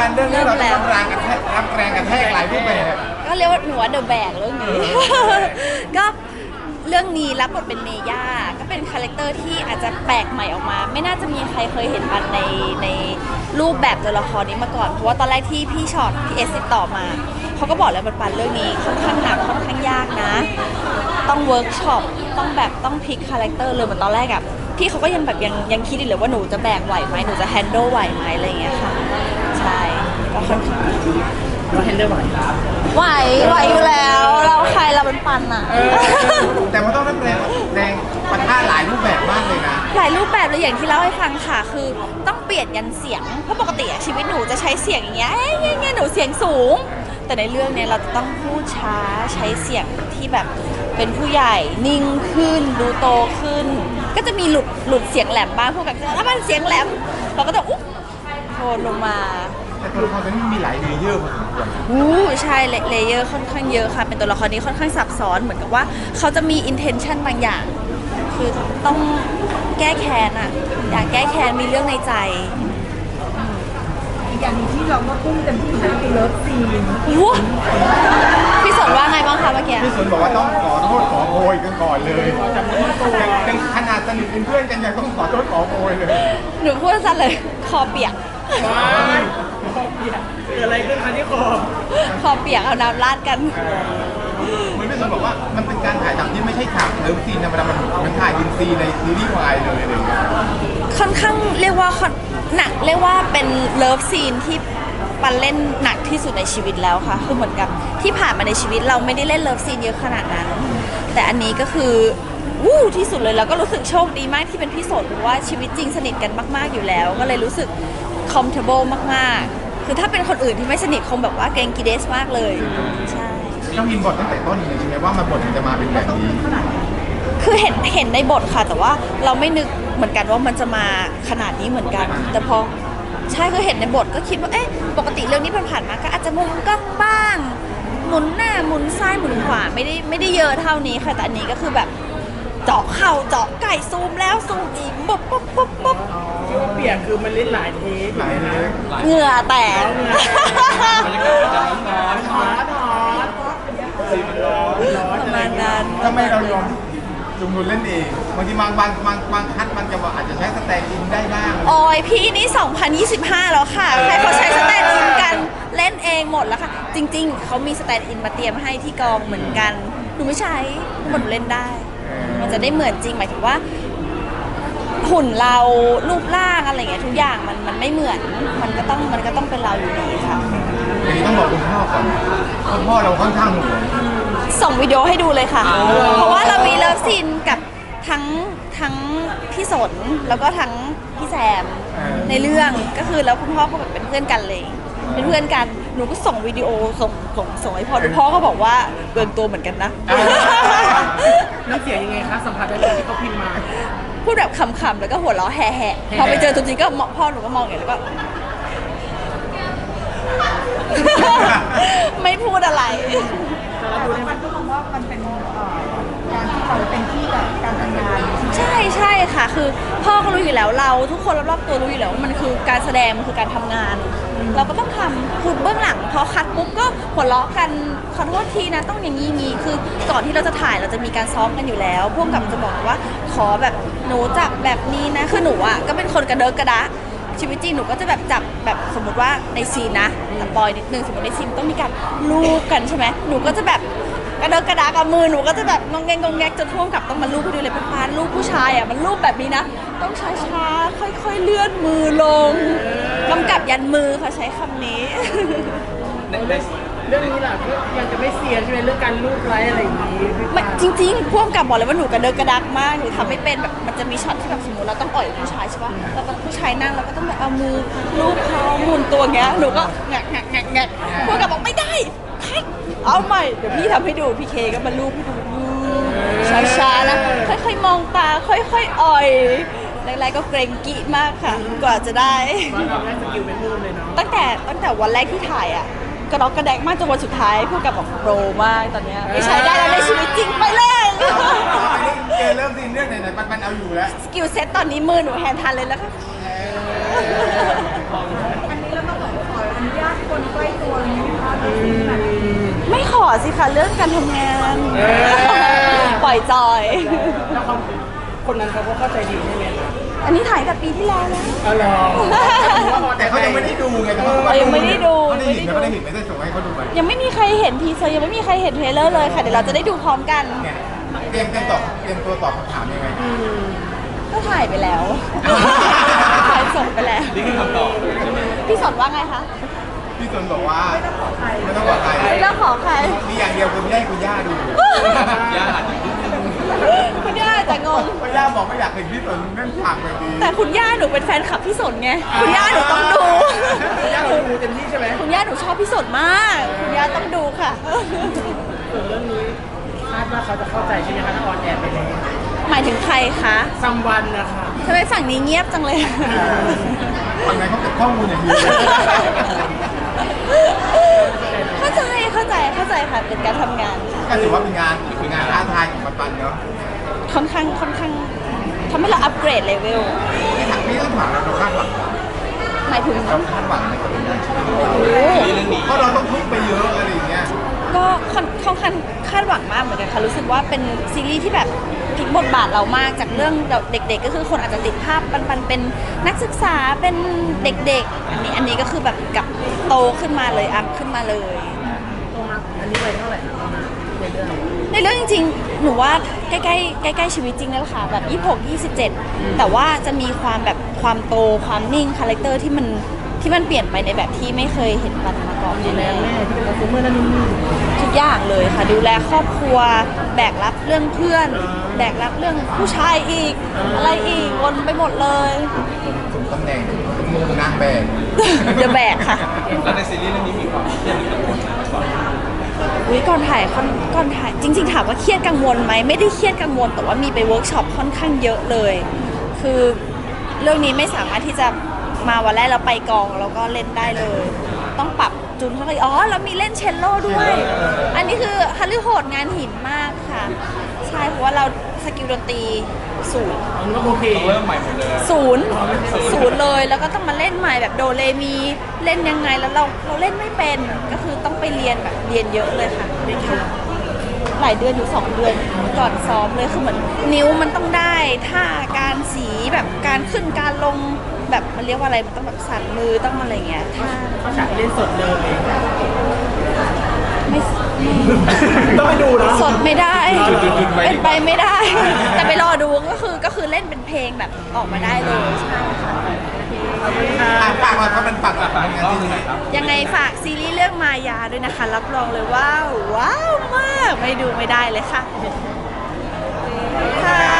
ปันเรื่องนี้เราต้องรับแรงกระแทกรับแรงกระแทกหลายรูปแบบก็เรียกว่าหนูว่าเดอะแบกเรื่องนี้ ก็เรื่องนี้รับบทเป็นเมย่าก็เป็นคาแรคเตอร์ที่อาจจะแปลกใหม่ออกมา ไม่น่าจะมีใครเคยเห็นปันในในรูปแบบตัวละครนี้มาก่อน เพราะว่าตอนแรกที่พี่ช็อตพี่เอสติดต่อมา เขาก็บอกแล้วปันปันเรื่องนี้ค่อนข้างหนักค่อนข้างยากนะ ต้องเวิร์กช็อปต้องแบบต้องพลิกคาแรคเตอร์เลยเหมือนตอนแรกอะพี่เขาก็ยังแบบยังยังคิดอยู่เลยว่าหนูจะแบกไหวไหมหนูจะแฮนด์ลไหวไหมอะไรอย่างเงี้ยค่ะใช่ ก็ค่อนข้างเราเห็นได้ไหวไหวไหวอยู่แล้ว เราใครเราเป็นปันอะแต่มันต้องรับแรงแรงปะทะหลายรูปแบบมากเลยนะ หลายรูปแบบเลยอย่างที่เล่าให้ฟังค่ะ คือต้องเปลี่ยนยันเสียง เพราะปกติอะชีวิตหนูจะใช้เสียงอย่างเงี้ยเอ้ยเงี้ยเงี้ยหนูเสียงสูง แต่ในเรื่องเนี้ยเราจะต้องพูดช้าใช้เสียงที่แบบเป็นผู้ใหญ่นิ่งขึ้น ดูโตขึ้น ก็จะมีหลุดหลุดเสียงแหลมบ้างพวกกับแล้วมันเสียงแหลม เราก็จะอุ๊บโทนลงมา แต่ตัวละครตัวนี้มีหลายเลเยอร์พอสมควรอู้ใช่เลเลเยอร์ค่อนข้างเยอะค่ะ เป็นตัวละครนี้ค่อนข้างซับซ้อนเหมือนกับว่าเขาจะมี intention บางอย่าง คือต้องแก้แค้นอะอยากแก้แค้นมีเรื่องในใจอีกอย่างหนึงที่เราก็ทุ่มเต็มที่นะคือเลิฟซีนอู้พี่สนว่าไงบ้างคะเมื่อกี้พี่สนบอกว่าต้องขอโทษขอโพยกันก่อนเลยยังขนาดสนิทเป็นเพื่อนกันยังต้องขอโทษขอโพยเลยหนูพูดสั้นเลย คอเปียก เกิดอะไรขึ้นคะที่คอคอเปียกเอาน้ำราดกัน เหมือนพี่สนบอกว่ามันเป็นการถ่ายทำที่ไม่ใช่ฉากเลิฟซีนธรรมดามันมันถ่ายอินซีในซีรีส์วายเลยอะไรอย่างเงี้ยค่อนข้างเรียกว่าค่อนหนักเรียกว่าเป็นเลิฟซีนที่ปันเล่นหนักที่สุดในชีวิตแล้วค่ะ คือเหมือนกับที่ผ่านมาในชีวิตเราไม่ได้เล่นเลิฟซีนเยอะขนาดนั้น แต่อันนี้ก็คือวู้ที่สุดเลยแล้วก็รู้สึกโชคดีมากที่เป็นพี่สนเพราะว่าชีวิตจริงสนิทกันมาก ๆอยู่แล้ว ก็เลยรู้สึก comfortable มาก ๆ คือถ้าเป็นคนอื่นที่ไม่สนิทคงแบบว่าเกรงกีเดสมากเลย ใช่ ต้องอินบทตั้งแต่ต้นเลยใช่ไหมว่ามันบทมันจะมาเป็นแบบนี้ คือเห็นเห็นในบทค่ะ แต่ว่าเราไม่นึกเหมือนกันว่ามันจะมาขนาดนี้เหมือนกัน แต่พอใช่คือเห็นในบทก็คิดว่าเอ๊ะปกติเรื่องนี้ผ่านๆมาก็อาจจะมุมกล้องบ้าง หมุนหน้าหมุนซ้ายหมุนขวาไม่ได้ไม่ได้เยอะเท่านี้ค่ะแต่อันนี้ก็คือแบบเจาะเข่าเจาะไก่ซูมแล้วซูมอีกปุ๊บปุ๊บปุ๊บปุ๊บที่ว่าเปียกคือมันเล่นหลายเทคหลายเลยเหงื่อแตกร้อนร้อนร้อนร้อนร้อนประมาณนั้นทำไมเรายอมจุงนุนเล่นเองบางทีบางบางบางบางคัดมันจะบอกอาจจะใช้สแตนด์อินได้บ้างโอ้ยพี่นี่ 2025 แล้วค่ะ ใครเขาใช้สแตนด์อินกันเล่นเองหมดแล้วค่ะ จริง ๆ เขามีสแตนด์อินมาเตรียมให้ที่กองเหมือนกันหนูไม่ใช้หมดเล่นได้ มันจะได้เหมือนจริงหมายถึงว่า หุ่นเรารูปร่างอะไรอย่างเงี้ยทุกอย่างมันมันไม่เหมือน มันก็ต้องมันก็ต้องเป็นเราอยู่ดีค่ะ อย่างนี้ต้องบอกคุณพ่อก่อนคุณพ่อเราค่อนข้างห่วง ส่งวิดีโอให้ดูเลยค่ะ เพราะว่าเรามีเลิฟซีนกับทั้งทั้งพี่สนแล้วก็ทั้งพี่แซมในเรื่องก็คือแล้วคุณพ่อก็แบบเป็นเพื่อนกันเลย เป็นเพื่อนกันหนูก็ส่งวิดีโอส่งส่งส่งให้พ่อดูพ่อก็บอกว่าเกินตัวเหมือนกันนะ น้ำเสียงยังไงคะสัมผัสได้เลยที่เขาพิมพ์มา พูดแบบขำๆแล้วก็หัวเราะแห่ๆพอไปเจอตัวจริงก็มองพ่อหนูก็มองอย่างนี้แล้วก็ ไม่พูดอะไร มันก็มองว่ามันเป็นการที่เราเป็นที่กับการทำงานใช่ใช่ค่ะ คือ พ่อก็รู้อยู่แล้วเรา ทุกคนรอบๆตัวรู้อยู่แล้วว่ามันคือการแสดงมันคือการทำงาน เราก็ต้องทำคือเบื้องหลังพอคัดปุ๊บก็หัวเราะกันขอโทษทีนะต้องอย่างนี้งี้คือก่อนที่เราจะถ่ายเราจะมีการซ้อมกันอยู่แล้วพวกกับจะบอกว่าขอแบบหนูจับแบบนี้นะคือหนูอะก็เป็นคนกระเดิกกระดะชีวิตจริงหนูก็จะแบบจับแบบสมมติว่าในซีนนะสปอยนิดนึงสมมติในซีนต้องมีการลูบกันใช่ไหมหนูก็จะแบบกระเดิกกระดากับมือหนูก็จะแบบงงแงงงงแงกจนพ่วงกับต้องมาลูบให้ดูเลยเป็นพานลูบผู้ชายอะมันลูบแบบนี้นะ ต้องช้าช้าๆ ค่อยๆ เลื่อนมือลงกำกับยันมือค่ะใช้คำนี้เรื่องนี้ล่ะก็ยังจะไม่เสียใช่ไหมเรื่องการลูกไร้อะไรอย่างนี้ไม่จริงๆพ่วงกับบอกเลยว่าหนูกระเดิกกระดักมากหนูทำไม่เป็นแบบมันจะมีช็อตที่แบบสมมติเราต้องอ่อยผู้ชายใช่ปะแล้วก็ผู้ชายนั่งเราก็ต้องแบบเอามือลูบเขาหมุนตัวอย่างเงี้ยหนูก็แงกแงกแงกแงกพ่วงกับบอกไม่ได้ให้เอาใหม่เดี๋ยวพี่ทำให้ดูพี่เคก็มาลูบให้ดูช้าๆนะค่อยๆมองตาค่อยๆอ่อย แรกๆก็เกรงกิมากค่ะ กว่าจะได้ ว่าเราไสกิลเป็นมูมเลยเนาะตั้งแต่ตั้งแต่วันแรกที่ถ่ายอะกระดอกกระแดกมากจนวันสุดท้ายพูดกับบอกโปรมากตอนเนี้ยไม่ใช้ได้แล้วในชีวิตจริงไปเลย อันกเจอเริ่มซีนเรื่องไหนๆมันมันเอาอยู่แล้วสกิลเซ็ตตอนนี้มือหนูแฮนด์ทันเลยแล้วก็ อันนี้เราต้องขอขออนุญาตคนใกล้ตัวเลยนะคะที่แบบไม่ขอสิคะเรื่องการทำงาน ปล่อยจอย แล้วควา คนนั้นเขาก็เข้าใจดีใช่ไหมคะอันนี้ถ่ายแต่ปีที่แล้วแล้ว อ๋อเหรอแต่เขายังไม่ได้ดูไงแต่เขาเออยังไม่ได้ดู เขาได้เห็นเขาได้เห็นไม่ได้ส่งให้เขาดูไปยังไม่มีใครเห็นทีเซอร์ยังไม่มีใครเห็นเทรลเลอร์เลยค่ะเดี๋ยวเราจะได้ดูพร้อมกันเนี่ยเตรียมเตรียมตอบเตรียมตัวตอบคำถามยังไงก็ถ่ายไปแล้วถ่ายส่งไปแล้วนี่คือคำตอบพี่สนว่าไงคะพี่สนบอกว่าไม่ต้องบอกใครไม่ต้องบอกใครไม่ต้องขอใครมีอย่างเดียวคือไม่ให้คุณย่าดูย่าอาจจะ คุณย่าอาจจะงงเพราะย่าบอกไม่อยากเห็นพี่สนเล่นฉากแบบนี้แต่คุณย่าหนูเป็นแฟนคลับพี่สนไง คุณย่าหนูต้องดูย่าเราดูเต็มที่ใช่ไหมคุณย่าหนูชอบพี่สนมาก คุณย่าต้องดูค่ะ ส่วนเรื่องนี้คาดว่าเขาจะเข้าใจใช่ไหมคะถ้าออนแอร์ไปแล้วหมายถึงใครคะซัมวันนะคะทำไมฝั่งนี้เงียบจังเลยฝั่งไหนเขาเก็บข้อมูลอย่างนี้ เข้าใจ เข้า ใจเข้าใจค่ะเป็นการทำงานก็ถือว่าเป็นงานเป็นงานท้าทายของปันปันเนาะค่อนข้างค่อนข้างทำให้เราอัปเกรดเลเวลพี่ถามพี่ต้องถามเราเราคาดหวังหมายถึงเราคาดหวังในกับงานชิ้นนี้โอ้โหเพราะเราต้องทุ่มไปเยอะอะไรอย่างเงี้ยก็ค่อนค่อนข้างคาดหวังมากเหมือนกันค่ะรู้สึกว่าเป็นซีรีส์ที่แบบพลิกบทบาทเรามากจากเรื่องเด็ก ๆ ก็คือคนอาจจะติดภาพปันปันเป็นนักศึกษาเป็นเด็กๆ อันนี้อันนี้ก็คือแบบกับโตขึ้นมาเลยอัพขึ้นมาเลยตรงมา อันนี้ไปเท่าไหร่นะประมาณในเรื่องในเรื่องจริงๆ หนูว่าใกล้ๆใกล้ๆชีวิตจริงแหละค่ะแบบ 26 27 แต่ว่าจะมีความแบบความโตความนิ่งคาแรคเตอร์ที่มันที่มันเปลี่ยนไปในแบบที่ไม่เคยเห็นมันมาก่อนดูแลแน่แม่ที่เป็นคอนซูเมอร์นั่นนี่ทุกอย่างเลยค่ะ ดูแลครอบครัว แบกรับเรื่องเพื่อน แบกรับเรื่องผู้ชายอีก อะไรอีกวนไปหมดเลยสมตำแหน่งมุมนางแบบเดอะแบกค่ะ แล้วในซีรีส์เรื่องนี้มีความเครียดหรือกังวลอะไรบ้าง อุ้ยก่อนถ่ายค่อนก่อนถ่ายจริง ๆ ถามว่าเครียดกังวลไหมไม่ได้เครียดกังวล แต่ว่ามีไปเวิร์กช็อปค่อนข้างเยอะเลย คือเรื่องนี้ไม่สามารถที่จะมาวันแรกแล้วไปกองแล้วก็เล่นได้เลย ต้องปรับจูนเข้าไปอ๋อแล้วมีเล่นเชลโล่ด้วย อันนี้คือฮัลลือโหดงานหินมากค่ะ ใช่เพราะว่าเราส กิลดนตรีสูงอันนี้ก็โอเคเริ่มใหม่หมดเลย ศูนย์ศูนย์เลยแล้วก็ต้องมาเล่นใหม่แบบโดเรมีเล่นยังไงแล้วเราเราเล่นไม่เป็นก็คือต้องไปเรียนแบบเรียนเยอะเลยค่ะหลายเดือนอยู่สองเดือนก่อนซ้อมเลยคือเหมือนนิ้วมันต้องได้ท่าการสีแบบการขึ้นการลงแบบมันเรียกว่าอะไรมันต้องแบบสั่นมือต้องอะไรเงี้ยท่าเขาฉากให้เล่นสดเลยไม่ ต้องไปดูนะ สดไม่ได้จุดๆๆไว้เป็นไปไม่ได้ แต่ไปรอดูก็คือก็คือเล่นเป็นเพลงแบบออกมาได้เลยใช่ค่ะอะฝากว่าเขาเป็นฝากฝากงานที่ไหนครับยังไงฝากซีรีส์เรื่องมายาด้วยนะคะ รับรองเลยว่าว้าวมากไม่ดูไม่ได้เลยค่ะค่ะ